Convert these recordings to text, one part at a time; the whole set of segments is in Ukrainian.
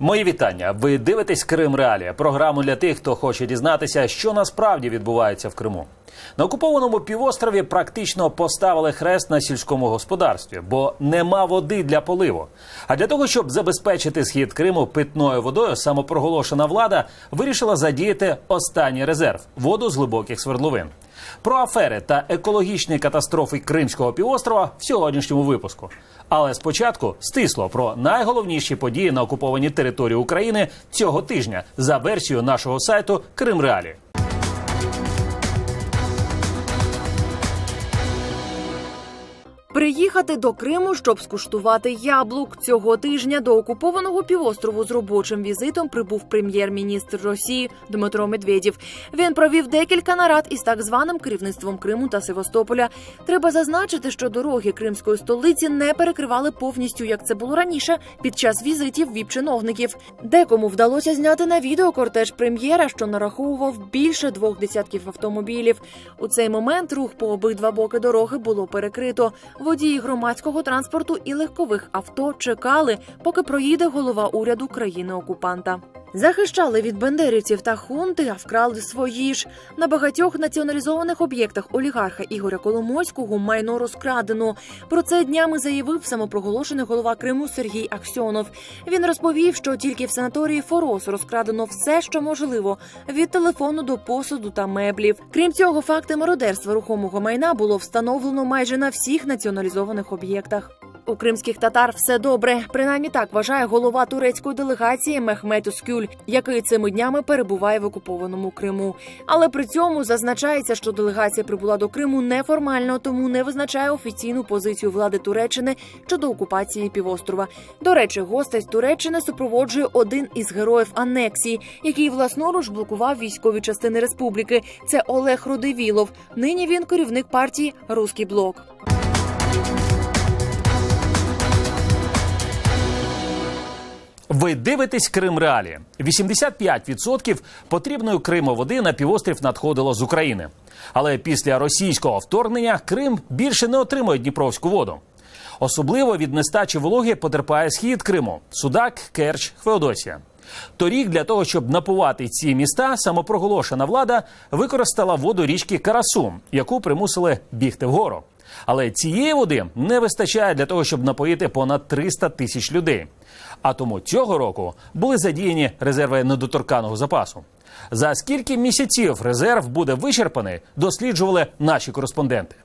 Мої вітання. Ви дивитесь Крим Реалія, програму для тих, хто хоче дізнатися, що насправді відбувається в Криму. На окупованому півострові практично поставили хрест на сільському господарстві, бо нема води для поливу. А для того, щоб забезпечити схід Криму питною водою, самопроголошена влада вирішила задіяти останній резерв воду з глибоких свердловин. Про афери та екологічні катастрофи Кримського півострова в сьогоднішньому випуску. Але спочатку стисло про найголовніші події на окупованій території України цього тижня за версією нашого сайту Крим Приїхати до Криму, щоб скуштувати яблук цього тижня до окупованого півострову з робочим візитом прибув прем'єр-міністр Росії Дмитро Медведєв. Він провів декілька нарад із так званим керівництвом Криму та Севастополя. Треба зазначити, що дороги кримської столиці не перекривали повністю, як це було раніше, під час візитів віп-чиновників. Декому вдалося зняти на відео кортеж прем'єра, що нараховував більше двох десятків автомобілів. У цей момент рух по обидва боки дороги було перекрито. Водії громадського транспорту і легкових авто чекали, поки проїде голова уряду країни-окупанта. Захищали від бандерівців та хунти, а вкрали свої ж. На багатьох націоналізованих об'єктах олігарха Ігоря Коломойського майно розкрадено. Про це днями заявив самопроголошений голова Криму Сергій Аксьонов. Він розповів, що тільки в санаторії Форос розкрадено все, що можливо, від телефону до посуду та меблів. Крім цього, факти мародерства рухомого майна було встановлено майже на всіх націоналізованих об'єктах. У кримських татар все добре. Принаймні так вважає голова турецької делегації Мехмет Ускюль, який цими днями перебуває в окупованому Криму. Але при цьому зазначається, що делегація прибула до Криму неформально, тому не визначає офіційну позицію влади Туреччини щодо окупації півострова. До речі, гостей Туреччини супроводжує один із героїв анексії, який власноруч блокував військові частини республіки. Це Олег Рудивілов. Нині він керівник партії Руський блок. Ви дивитесь Крим Реалі. 85% потрібної Криму води на півострів надходило з України. Але після російського вторгнення Крим більше не отримує Дніпровську воду. Особливо від нестачі вологи потерпає схід Криму Судак, Керч, Феодосія. Торік для того, щоб напувати ці міста, самопроголошена влада використала воду річки Карасу, яку примусили бігти вгору. Але цієї води не вистачає для того, щоб напоїти понад 300 тисяч людей. А тому цього року були задіяні резерви недоторканого запасу. За скільки місяців резерв буде вичерпаний, досліджували наші кореспонденти.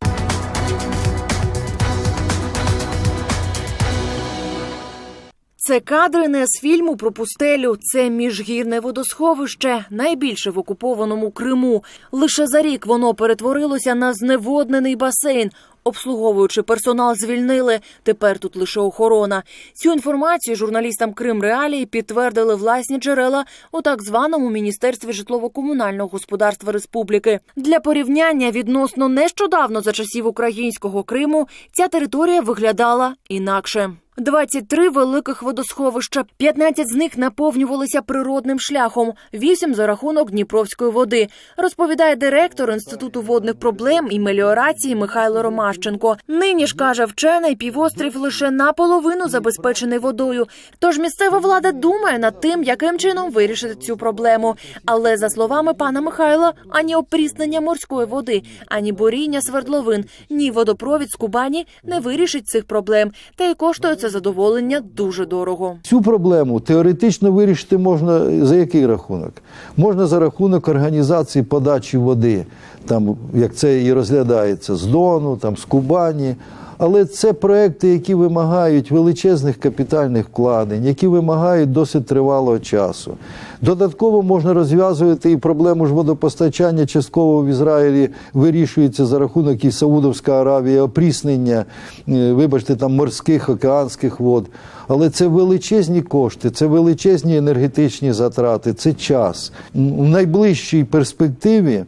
Це кадри не з фільму про пустелю. Це міжгірне водосховище, найбільше в окупованому Криму. Лише за рік воно перетворилося на зневоднений басейн. Обслуговуючи персонал, звільнили. Тепер тут лише охорона. Цю інформацію журналістам Крим Реалії підтвердили власні джерела у так званому міністерстві житлово-комунального господарства республіки. Для порівняння відносно нещодавно за часів українського Криму ця територія виглядала інакше. 23 великих водосховища, 15 з них наповнювалися природним шляхом, 8 за рахунок Дніпровської води, розповідає директор Інституту водних проблем і меліорації Михайло Ромащенко. Нині ж каже вчений, півострів лише наполовину забезпечений водою. Тож місцева влада думає над тим, яким чином вирішити цю проблему. Але за словами пана Михайла, ані опріснення морської води, ані буріння свердловин, ні водопровід з Кубані не вирішить цих проблем. Та й коштує це задоволення дуже дорого. Цю проблему теоретично вирішити можна за який рахунок? Можна за рахунок організації подачі води, там як це і розглядається з Дону, там з Кубані. Але це проекти, які вимагають величезних капітальних вкладень, які вимагають досить тривалого часу. Додатково можна розв'язувати і проблему ж водопостачання частково в Ізраїлі вирішується за рахунок і Саудовська Аравія, опріснення, е, вибачте, там морських океанських вод. Але це величезні кошти, це величезні енергетичні затрати, це час. У найближчій перспективі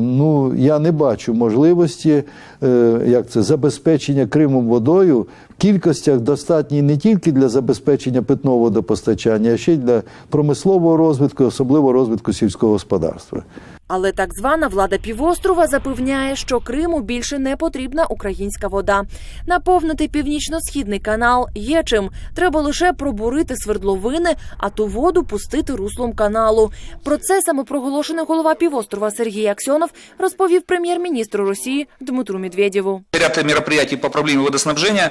ну, я не бачу можливості е, як це, забезпечення Кримом водою в кількостях достатній не тільки для забезпечення питного водопостачання, а ще й для промислового розвитку, особливо розвитку сільського господарства. Але так звана влада півострова запевняє, що Криму більше не потрібна українська вода. Наповнити північно-східний канал є чим. Треба лише пробурити свердловини, а ту воду пустити руслом каналу. Про це самопроголошений голова півострова Сергій Аксьонов розповів прем'єр-міністру Росії Дмитру Медведєву. Ряд мероприятий по проблеме водоснабжения.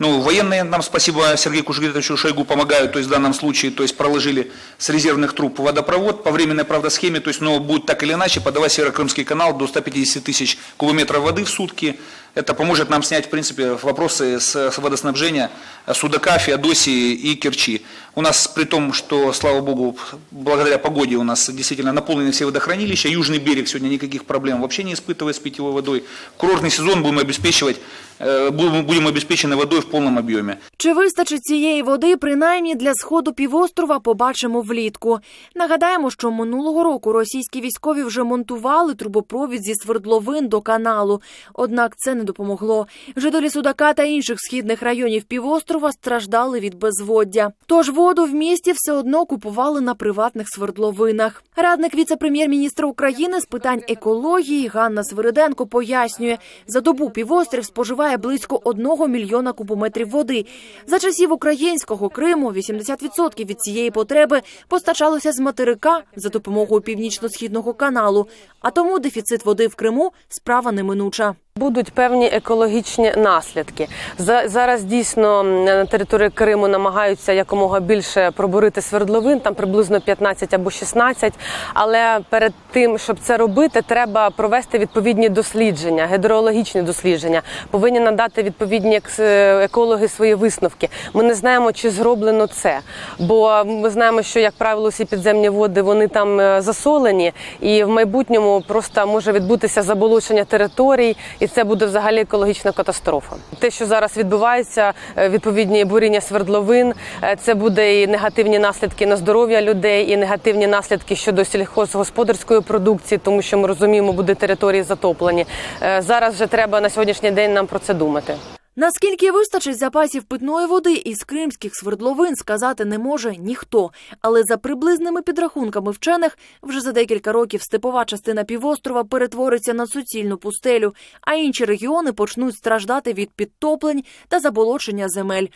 Ну, военные нам, спасибо Сергею Кужегетовичу Шойгу, помогают, то есть в данном случае, то есть проложили с резервных труб водопровод по временной, правда, схеме, то есть, но будет так или иначе подавать Северокрымский канал до 150 тысяч кубометров воды в сутки. Это поможет нам снять, в принципе, вопросы с с водоснабжения Судака, Феодосии и Керчи. У нас, при том, что, слава богу, благодаря погоде у нас действительно наполнены все водохранилища, южный берег сегодня никаких проблем вообще не испытывает с питьевой водой. Курортный сезон будем обеспечивать, э, будем будем обеспечены водой в полном объеме. Чи вистачить цієї води принаймні для сходу півострова, побачимо влітку. Нагадаємо, що минулого року російські військові вже монтували трубопровід зі свердловин до каналу. Однак це не допомогло. Жителі Судака та інших східних районів півострова страждали від безводдя. Тож воду в місті все одно купували на приватних свердловинах. Радник віце-прем'єр-міністра України з питань екології Ганна Свириденко пояснює, за добу півострів споживає близько одного мільйона кубометрів води. За часів українського Криму 80% від цієї потреби постачалося з материка за допомогою північно-східного каналу. А тому дефіцит води в Криму справа неминуча. Будуть певні екологічні наслідки. За- Зараз дійсно на території Криму намагаються якомога більше пробурити свердловин, там приблизно 15 або 16. Але перед тим, щоб це робити, треба провести відповідні дослідження, гідрологічні дослідження. Повинні надати відповідні екологи свої висновки. Ми не знаємо, чи зроблено це, бо ми знаємо, що як правило всі підземні води вони там е, засолені, і в майбутньому просто може відбутися заболочення територій, і це буде взагалі екологічна катастрофа. Те, що зараз відбувається, е, відповідні буріння свердловин, е, це буде і негативні наслідки на здоров'я людей, і негативні наслідки щодо сільхозгосподарської продукції, тому що ми розуміємо, буде території затоплені. Е, Зараз вже треба на сьогоднішній день нам про це думати. Наскільки вистачить запасів питної води із кримських свердловин, сказати не може ніхто. Але за приблизними підрахунками вчених, вже за декілька років степова частина півострова перетвориться на суцільну пустелю, а інші регіони почнуть страждати від підтоплень та заболочення земель.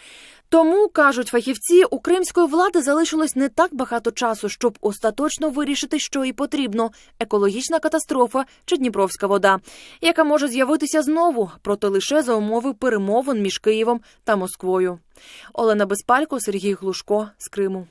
Тому кажуть фахівці, у кримської влади залишилось не так багато часу, щоб остаточно вирішити, що і потрібно: екологічна катастрофа чи Дніпровська вода, яка може з'явитися знову, проте лише за умови перемовин між Києвом та Москвою. Олена Безпалько, Сергій Глушко з Криму.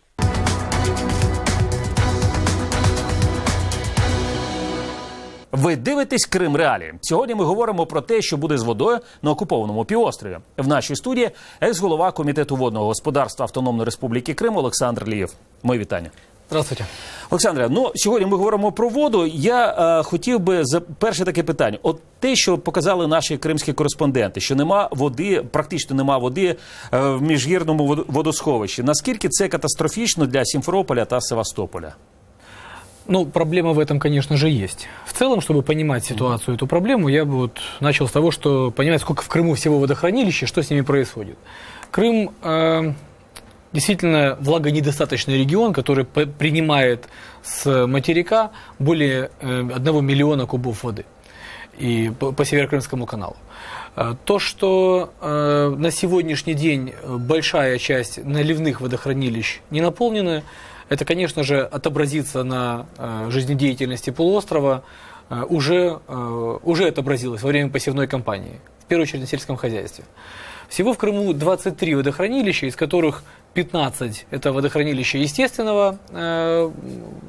Ви дивитесь Крим Реалі. Сьогодні ми говоримо про те, що буде з водою на окупованому півострові. В нашій студії екс-голова комітету водного господарства Автономної Республіки Крим Олександр Лієв. Мої вітання. Здравствуйте. Олександре, ну сьогодні ми говоримо про воду. Я е, хотів би за перше таке питання: от те, що показали наші кримські кореспонденти, що нема води, практично нема води е, в міжгірному водосховищі. Наскільки це катастрофічно для Сімферополя та Севастополя? Ну, проблема в этом, конечно же, есть. В целом, чтобы понимать ситуацию, эту проблему, я бы вот начал с того, что понимать, сколько в Крыму всего водохранилищ и что с ними происходит. Крым э, действительно влагонедостаточный регион, который п- принимает с материка более э, 1 миллиона кубов воды и по, по Северокрымскому каналу. Э, То, что э, на сегодняшний день э, большая часть наливных водохранилищ не наполнены, это, конечно же, отобразится на э, жизнедеятельности полуострова, э, уже, э, уже отобразилось во время посевной кампании, в первую очередь на сельском хозяйстве. Всего в Крыму 23 водохранилища, из которых 15 это водохранилища естественного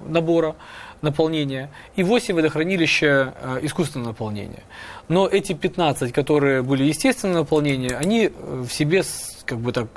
набора, наполнения, и 8 водохранилища искусственного наполнения. Но эти 15, которые были естественного наполнения, они в себе, как бы так,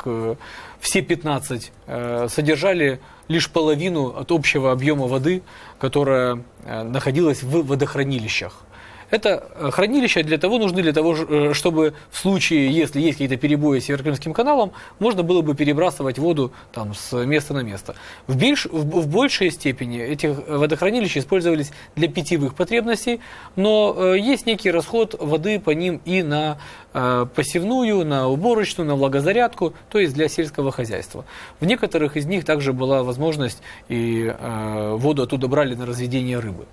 все 15 э, содержали лишь половину от общего объема воды, которая э, находилась в водохранилищах. Это э, хранилища для того нужны, для того, э, чтобы в случае, если есть какие-то перебои с Северокрымским каналом, можно было бы перебрасывать воду там, с места на место. В, бельш- в, в большей степени эти э, водохранилища использовались для питьевых потребностей, но есть некий расход воды по ним и на посевную, на уборочную, на влагозарядку, то есть для сельского хозяйства. В некоторых из них также была возможность и воду оттуда брали на разведение рыбы.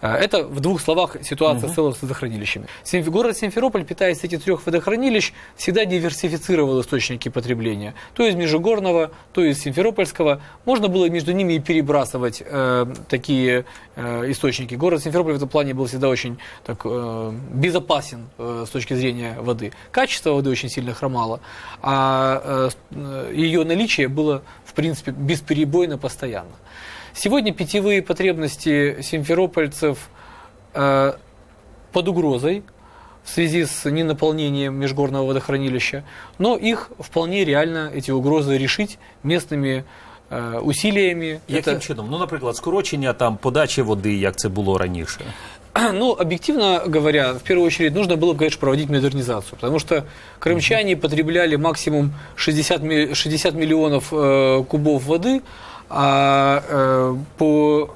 Э, Это в двух словах ситуация в целом с водохранилищами. Город Симферополь, питаясь этих трех водохранилищ, всегда диверсифицировал источники потребления. То из Межигорного, то из Симферопольского. Можно было между ними и перебрасывать э, такие э, источники. Город Симферополь в этом плане был всегда очень так, э, безопасен э, с точки зрения воды. Качество воды очень сильно хромало, а э, э, ее наличие было, в принципе, бесперебойно постоянно. Сегодня питьевые потребности симферопольцев э, под угрозой в связи с ненаполнением межгорного водохранилища, но их вполне реально, эти угрозы, решить местными э, усилиями. Яким Это- чином? Ну, наприклад, скорочення там подачі води, як це було раніше. Ну, объективно говоря, в первую очередь нужно было, конечно, проводить модернизацию, потому что крымчане потребляли максимум 60, ми- 60 миллионов э, кубов воды, а э, по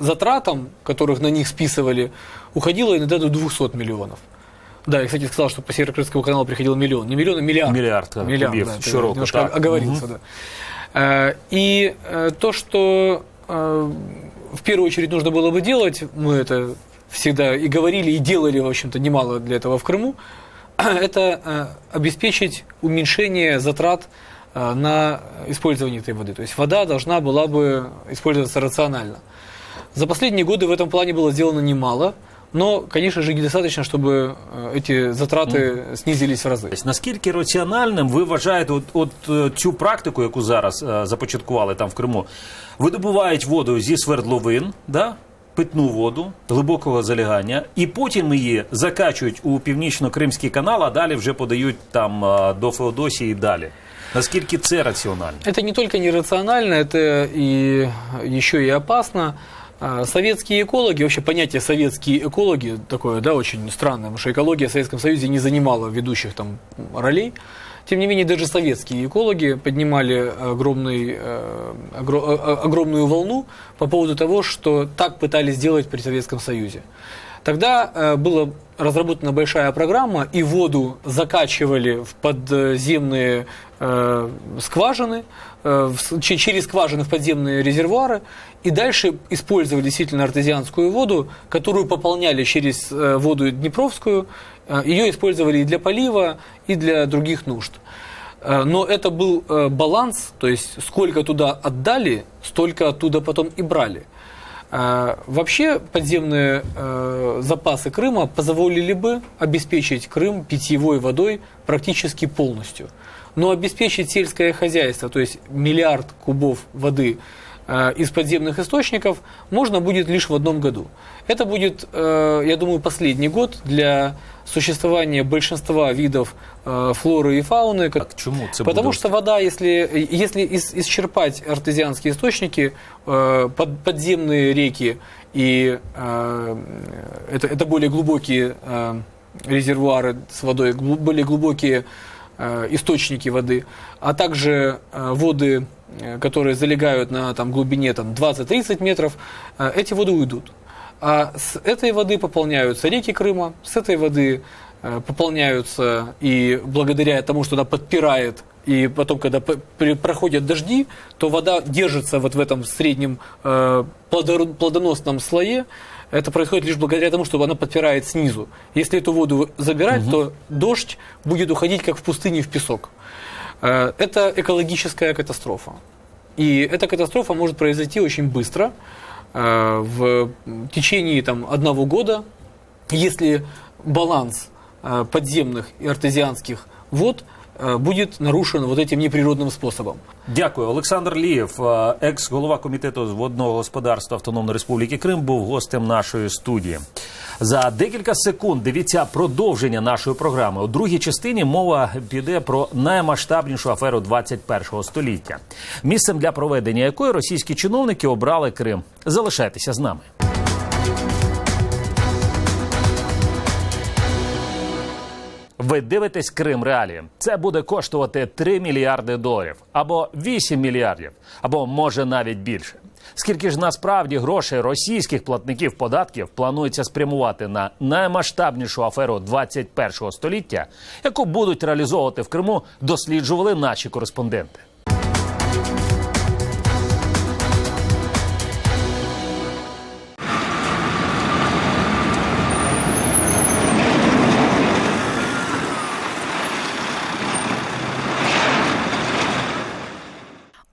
затратам, которых на них списывали, уходило иногда до 200 миллионов. Да, я, кстати, сказал, что по Северокрымскому каналу приходил миллион. Не миллион, а миллиард. Миллиард, да, кубів да, щороку, немножко так. оговорился, да. Э, И э, то, что в первую очередь нужно было бы делать, мы это всегда и говорили, и делали, в общем-то, немало для этого в Крыму, это обеспечить уменьшение затрат на использование этой воды. То есть вода должна была бы использоваться рационально. За последние годы в этом плане было сделано немало, но, конечно же, недостаточно, чтобы э, эти затраты снизились в разы. Тобто, Наскільки раціональним ви вважаєте от, от е, цю практику, яку зараз е, започаткували там в Криму? Видобувають воду зі свердловин, да? питну воду глибокого залягання, і потім її закачують у північно-кримський канал, а далі вже подають там е, до Феодосії і далі. Наскільки це раціонально? Это не только нерационально, это и еще и опасно. А, Советские экологи, вообще понятие советские экологи такое, да, очень странное, потому что экология в Советском Союзе не занимала ведущих там ролей. Тем не менее, даже советские экологи поднимали огромный, э, э, э, огромную волну по поводу того, что так пытались сделать при Советском Союзе. Тогда была разработана большая программа, и воду закачивали в подземные скважины, э, в с- че- через скважины в подземные резервуары, и дальше использовали действительно артезианскую воду, которую пополняли через э, воду Днепровскую, э, ее использовали и для полива, и для других нужд. Э, Но это был э, баланс, то есть сколько туда отдали, столько оттуда потом и брали. Э, Вообще подземные э, запасы Крыма позволили бы обеспечить Крым питьевой водой практически полностью. Но обеспечить сельское хозяйство, то есть миллиард кубов воды э, из подземных источников, можно будет лишь в одном году. Это будет, э, я думаю, последний год для существования большинства видов э, флоры и фауны. ко- Так, чому це Потому что вода, если, если ис- исчерпать артезианские источники, под- подземные реки и это, это более глубокие резервуары с водой, более глубокие источники воды, а также э, воды, э, которые залегают на там, глубине там, 20-30 метров, э, эти воды уйдут. А с этой воды пополняются реки Крыма, с этой воды э, пополняются и благодаря тому, что она подпирает, и потом, когда проходят дожди, то вода держится вот в этом среднем э, плодоносном слое. Это происходит лишь благодаря тому, что она подпирает снизу. Если эту воду забирать, то дождь будет уходить как в пустыне в песок. Э, Это экологическая катастрофа. И эта катастрофа может произойти очень быстро, э, в течение там, одного года, если баланс э, подземных и артезианских вод будет нарушен вот этим неприродным способом. Дякую. Олександр Лієв, е, екс-голова комітету з водного господарства Автономної Республіки Крим, був гостем нашої студії. За декілька секунд дивіться продовження нашої програми. У другій частині мова піде про наймасштабнішу аферу 21-го століття, місцем для проведення якої російські чиновники обрали Крим. Залишайтеся з нами. Ви дивитесь Крим Реалії. Це буде коштувати 3 мільярди доларів, або 8 мільярдів, або може навіть більше. Скільки ж насправді грошей російських платників податків планується спрямувати на наймасштабнішу аферу 21-го століття, яку будуть реалізовувати в Криму, досліджували наші кореспонденти.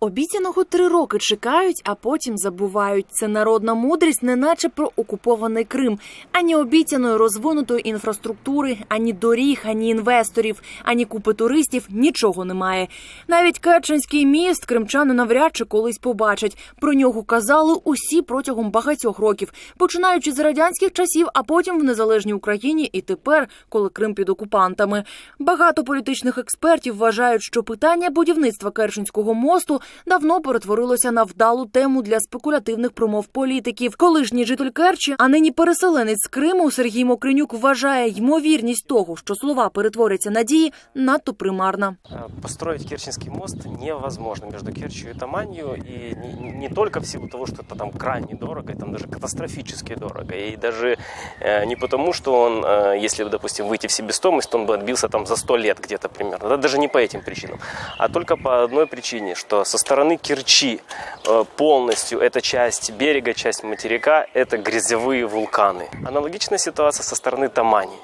Обіцяного три роки чекають, а потім забувають. Це народна мудрість, неначе про окупований Крим. Ані обіцяної розвинутої інфраструктури, ані доріг, ані інвесторів, ані купи туристів нічого немає. Навіть Керченський міст кримчани навряд чи колись побачать. Про нього казали усі протягом багатьох років, починаючи з радянських часів, а потім в незалежній Україні і тепер, коли Крим під окупантами. Багато політичних експертів вважають, що питання будівництва Керченського мосту давно перетворилося на вдалу тему для спекулятивних промов політиків. Колишній житель Керчі, а нині переселенець з Криму Сергій Мокринюк вважає ймовірність того, що слова перетворяться на дії, надто примарна. Э, Построить Керченский мост невозможно между Керчью и Таманью, и не, не только в силу того, что это там крайне дорого, и там даже катастрофически дорого, и даже э, не потому, что он, э, если, допустим, выйти в себестоимость, то он бы отбился там за 100 лет где-то примерно, да, даже не по этим причинам, а только по одной причине, что со стороны Керчи э, полностью эта часть берега, часть материка, это грязевые вулканы. Аналогичная ситуация со стороны Тамани.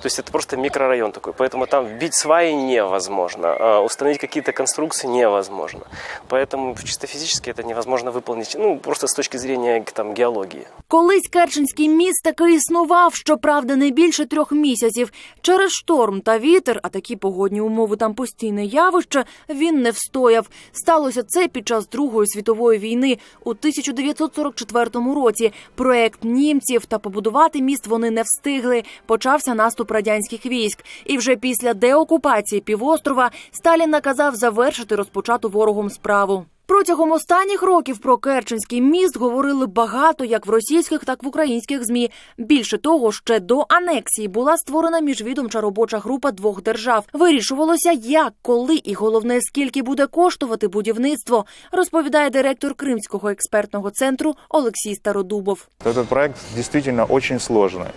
То есть это просто микрорайон такой, поэтому там вбить сваи невозможно, а установить какие-то конструкции невозможно. Поэтому чисто физически это невозможно выполнить, ну, просто с точки зрения там, геологии. Колись Керченський міст таки існував, щоправда, не більше трьох місяців. Через шторм та вітер, а такі погодні умови там постійне явище, він не встояв. Сталося це під час Другої світової війни у 1944 році. Проект німців та побудувати міст вони не встигли. Почався наступ радянських військ. І вже після деокупації півострова Сталін наказав завершити розпочату ворогом справу. Протягом останніх років про Керченський міст говорили багато як в російських, так і в українських змі. Більше того, ще до анексії була створена міжвідомча робоча група двох держав. Вирішувалося, як, коли і головне, скільки буде коштувати будівництво, розповідає директор Кримського експертного центру Олексій Стародубов. Этот проект действительно очень сложный.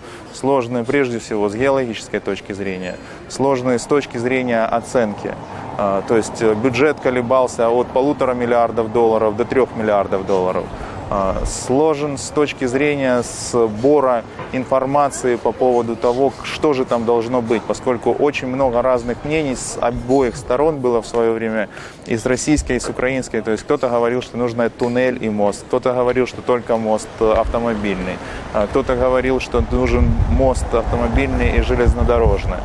Сложный прежде всего с геологической точки зрения, сложный с точки зрения оценки. То есть э, бюджет колебался от полутора миллиардов долларов до трех миллиардов долларов. А, Сложен с точки зрения сбора информации по поводу того, что же там должно быть, поскольку очень много разных мнений с обоих сторон было в свое время, и с российской, и с украинской. То есть кто-то говорил, что нужно туннель и мост, кто-то говорил, что только мост э, автомобильный, а кто-то говорил, что нужен мост автомобильный и железнодорожный.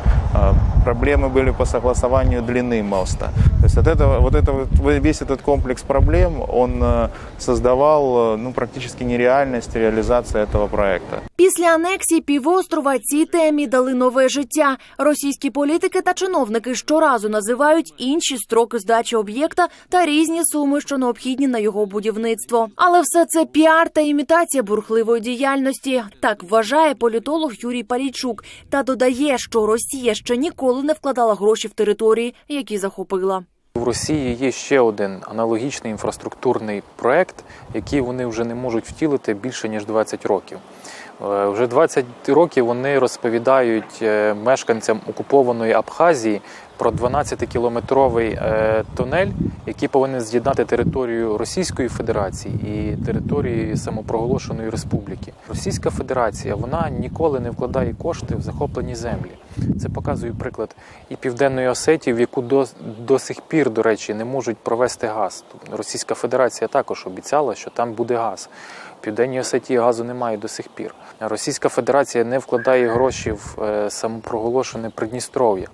А, Проблемы были по согласованию длины моста. То есть от этого, вот это, вот весь этот комплекс проблем, он э, создавал э, ну, практически нереальность реализации этого проекта. Після анексії півострова цій темі дали нове життя. Російські політики та чиновники щоразу називають інші строки здачі об'єкта та різні суми, що необхідні на його будівництво. Але все це піар та імітація бурхливої діяльності. Так вважає політолог Юрій Палійчук та додає, що Росія ще ніколи не вкладала гроші в території, які захопила. В Росії є ще один аналогічний інфраструктурний проект, який вони вже не можуть втілити більше ніж 20 років. Е, Вже 20 років вони розповідають е, мешканцям окупованої Абхазії про 12-кілометровий е, тунель, який повинен з'єднати територію Російської Федерації і території самопроголошеної республіки. Російська Федерація вона ніколи не вкладає кошти в захоплені землі. Це показує приклад і Південної Осетії, в яку до, до сих пір, до речі, не можуть провести газ. Російська Федерація також обіцяла, що там буде газ. Південній Осетії газу немає до сих пір. Російська Федерація не вкладає гроші в е, самопроголошене Придністров'я.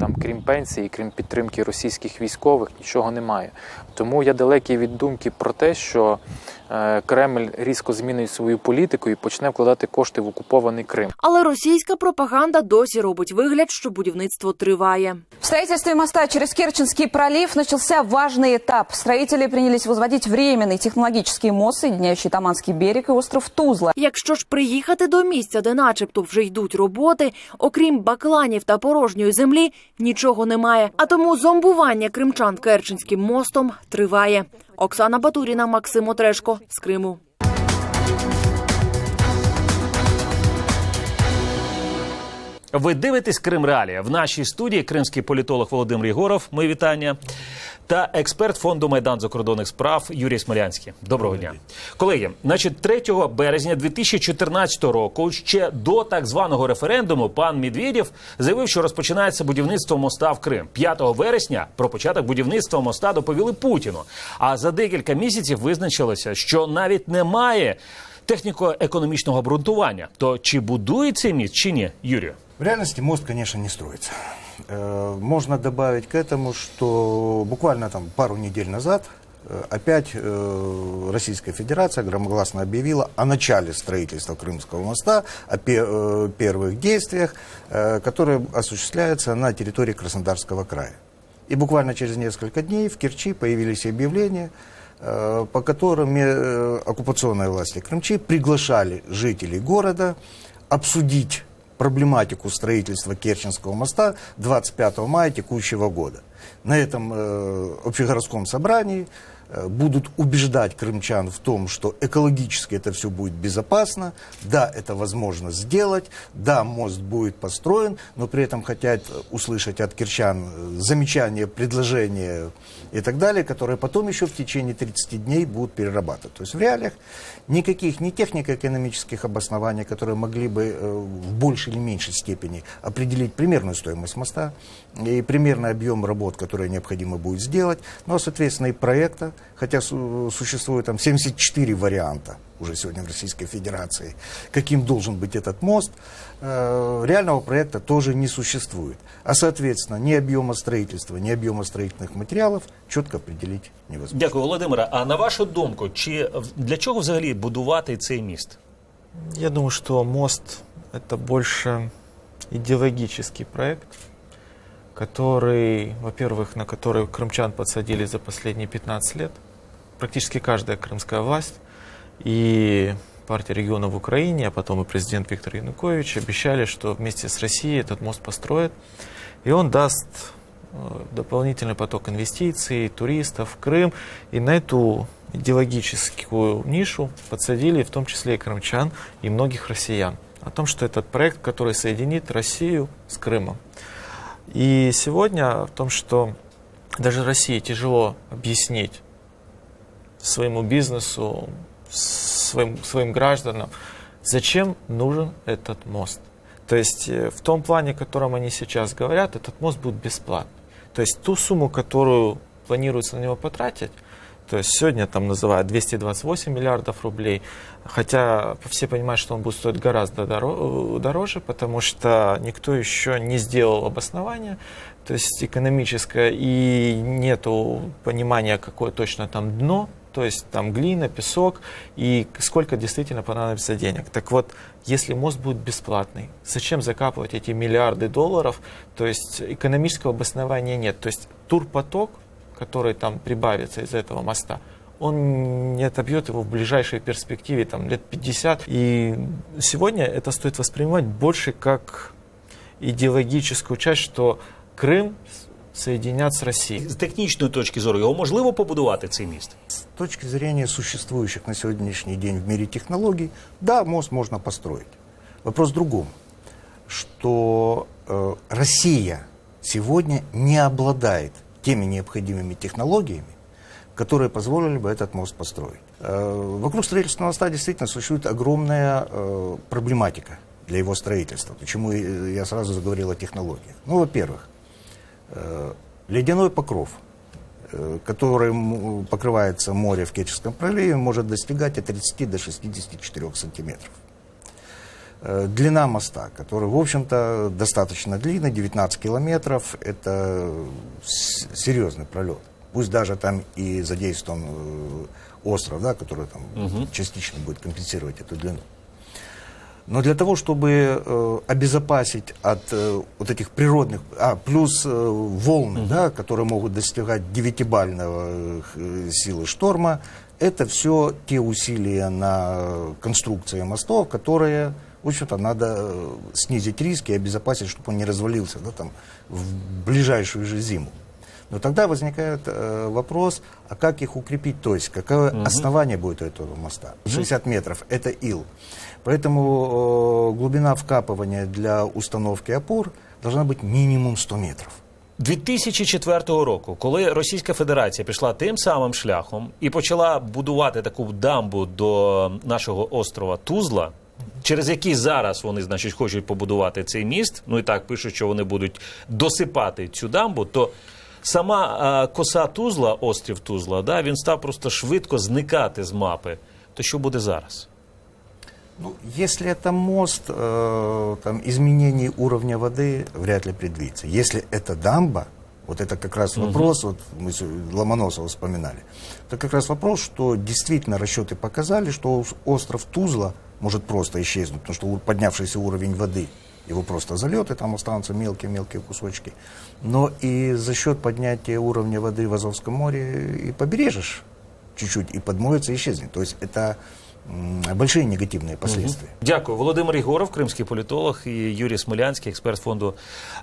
Там, крім пенсії, крім підтримки російських військових, нічого немає. Тому я далекий від думки про те, що Кремль різко змінить свою політику і почне вкладати кошти в окупований Крим. Але російська пропаганда досі робить вигляд, що будівництво триває. В строительстве моста через Керченский пролив начался важный этап. Строители принялись возводить временный технологический мост, соединяющий Таманский берег и остров Тузла. Якщо ж приїхати до місця, де начебто вже йдуть роботи, окрім бакланів та порожньої землі, нічого немає. А тому зомбування кримчан Керченським мостом триває. Оксана Батуріна, Максим Отрешко з Криму. Ви дивитесь Крим Реалія. В нашій студії кримський політолог Володимир Єгоров. Ми вітання. Та експерт фонду Майдан закордонних справ Юрій Смолянський. Доброго дня, колеги. Значить, 3 березня 2014 року, ще до так званого референдуму, пан Медведєв заявив, що розпочинається будівництво моста в Крим. 5 вересня про початок будівництва моста доповіли Путіну. А за декілька місяців визначилося, що навіть немає техніко-економічного обґрунтування. То чи будує цей міст, чи ні, Юрію? В реальности мост, конечно, не строится. Э, Можно добавить к этому, что буквально там пару недель назад э, опять э, Российская Федерация громогласно объявила о начале строительства Крымского моста, о пе- первых действиях, которые осуществляются на территории Краснодарского края. И буквально через несколько дней в Керчи появились объявления, по которым оккупационные власти Крымчи приглашали жителей города обсудить проблематику строительства Керченского моста 25 мая текущего года. На этом э, общегородском собрании э, будут убеждать крымчан в том, что экологически это все будет безопасно, да, это возможно сделать, да, мост будет построен, но при этом хотят услышать от кирчан э, замечания, предложения и так далее, которые потом еще в течение 30 дней будут перерабатывать. То есть в реалиях никаких ни технико-экономических обоснований, которые могли бы э, в большей или меньшей степени определить примерную стоимость моста и примерный объем работ, которые необходимо будет сделать, ну а соответственно и проекта, хотя су- существует там 74 варианта уже сегодня в Российской Федерации, каким должен быть этот мост, э, реального проекта тоже не существует. А соответственно ни объема строительства, ни объема строительных материалов четко определить невозможно. Дякую, Володимире. А на вашу думку, чи для чого взагалі будувати цей міст? Я думаю, что мост это больше идеологический проект, Который, во-первых, на который крымчан подсадили за последние 15 лет. Практически каждая крымская власть и партия регионов в Украине, а потом и президент Виктор Янукович обещали, что вместе с Россией этот мост построят. И он даст э, дополнительный поток инвестиций, туристов в Крым. И на эту идеологическую нишу подсадили в том числе и крымчан, и многих россиян. О том, что этот проект, который соединит Россию с Крымом. И сегодня в том, что даже России тяжело объяснить своему бизнесу, своим, своим гражданам, зачем нужен этот мост. То есть э, в том плане, о котором они сейчас говорят, этот мост будет бесплатный. То есть ту сумму, которую планируется на него потратить, то есть сегодня там называют 228 миллиардов рублей, хотя все понимают, что он будет стоить гораздо доро- дороже, потому что никто еще не сделал обоснования, то есть экономическое, и нету понимания, какое точно там дно, то есть там глина, песок, и сколько действительно понадобится денег. Так вот, если мост будет бесплатный, зачем закапывать эти миллиарды долларов? То есть экономического обоснования нет. То есть турпоток, который там прибавится из этого моста, он не отобьет его в ближайшей перспективе, там, лет 50. И сегодня это стоит воспринимать больше как идеологическую часть, что Крым соединят с Россией. З технічної точки зору його можливо побудувати цей міст? С точки зрения существующих на сегодняшний день в мире технологий, да, мост можно построить. Вопрос в другом, что э, Россия сегодня не обладает теми необходимыми технологиями, которые позволили бы этот мост построить. Э, вокруг строительства моста действительно существует огромная э, проблематика для его строительства. Почему и- я сразу заговорил о технологиях? Ну, во-первых, э, ледяной покров э, которым покрывается море в Керченском проливе, может достигать от 30 до 64 сантиметров. Э, Длина моста, который, в общем-то, достаточно длинный, 19 километров, это серьезный пролет. Пусть даже там и задействован э, остров, да, который там частично будет компенсировать эту длину. Но для того, чтобы э, обезопасить от э, вот этих природных, а плюс э, волны, да, которые могут достигать девятибального э, силы шторма, это все те усилия на конструкции мостов, которые, в общем-то, надо э, снизить риски и обезопасить, чтобы он не развалился да, там, в ближайшую же зиму. Но тогда возникает э, вопрос, а как их укрепить, то есть какое основание будет у этого моста? 60 метров – это ил. Поэтому э, глубина вкапывания для установки опор должна быть минимум 100 метров. 2004 року, коли Російська Федерація пішла тим самим шляхом і почала будувати таку дамбу до нашого острова Тузла, через який зараз вони, значить, хочуть побудувати цей міст. Ну і так пишуть, що вони будуть досипати цю дамбу, то сама е, коса Тузла, острів Тузла, да, він став просто швидко зникати з мапи. То що буде зараз? Ну, если это мост, э, там изменений уровня воды вряд ли предвидится. Если это дамба, вот это как раз вопрос, вот мы с- Ломоносова вспоминали, это как раз вопрос, что действительно расчеты показали, что ос- остров Тузла может просто исчезнуть, потому что у- поднявшийся уровень воды, его просто залет, и там останутся мелкие-мелкие кусочки. Но и за счет поднятия уровня воды в Азовском море и побережешь чуть-чуть, и подмоется, и исчезнет. То есть это м, большие негативные последствия. Дякую. Володимир Єгоров, кримський політолог, і Юрій Смолянський, експерт фонду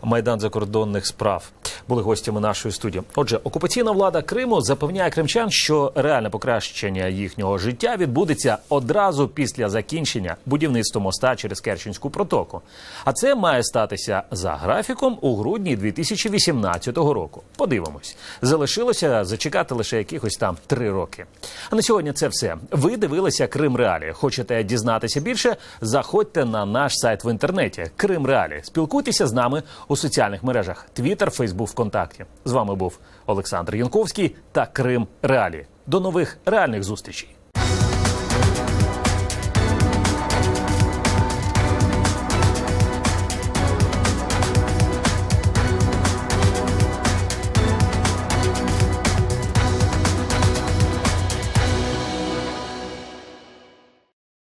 Майдан закордонних справ, були гостями нашої студії. Отже, окупаційна влада Криму запевняє кримчан, що реальне покращення їхнього життя відбудеться одразу після закінчення будівництва моста через Керченську протоку. А це має статися за графіком у грудні 2018 року. Подивимось, залишилося зачекати лише якихось там три роки. А на сьогодні це все. Ви дивилися Крим Реалі. Хочете дізнатися більше? Заходьте на наш сайт в інтернеті Крим Реалі. Спілкуйтеся з нами у соціальних мережах Твіттер, Фейсбук, ВКонтакті. З вами був Олександр Янковський та Крим Реалі. До нових реальних зустрічей.